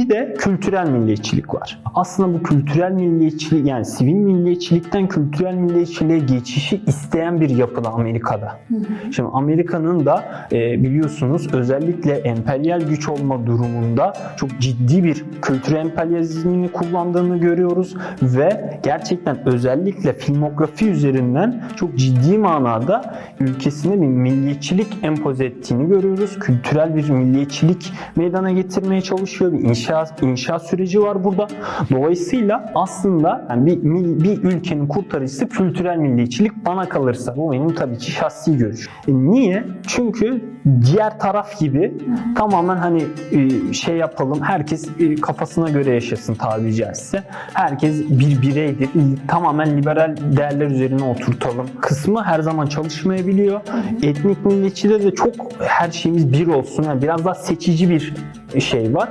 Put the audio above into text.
Bir de kültürel milliyetçilik var. Aslında bu kültürel milliyetçilik yani sivil milliyetçilikten kültürel milliyetçiliğe geçişi isteyen bir yapıda Amerika'da. Şimdi Amerika'nın da e, biliyorsunuz özellikle emperyal güç olma durumunda çok ciddi bir kültür emperyalizmini kullandığını görüyoruz ve gerçekten özellikle filmografi üzerinden çok ciddi manada ülkesine bir milliyetçilik empoze ettiğini görüyoruz. Kültürel bir milliyetçilik meydana getirmeye çalışıyor. Bir inşa, inşa süreci var burada. Dolayısıyla aslında yani bir, bir ülkenin kurtarıcısı kültürel milliyetçilik bana kalırsa. Bu benim tabii ki şahsi görüşüm. E, niye? Çünkü diğer taraf gibi tamamen hani e, şey yapalım herkes e, kafasına göre yaşasın tabiri caizse. Herkes bir bireydir. Tamamen liberal değerler üzerine oturtalım. Kısmı her zaman çalışmayabiliyor. Etnik milliyetçide de çok her şeyimiz bir olsun. Yani biraz daha seçici bir şey var.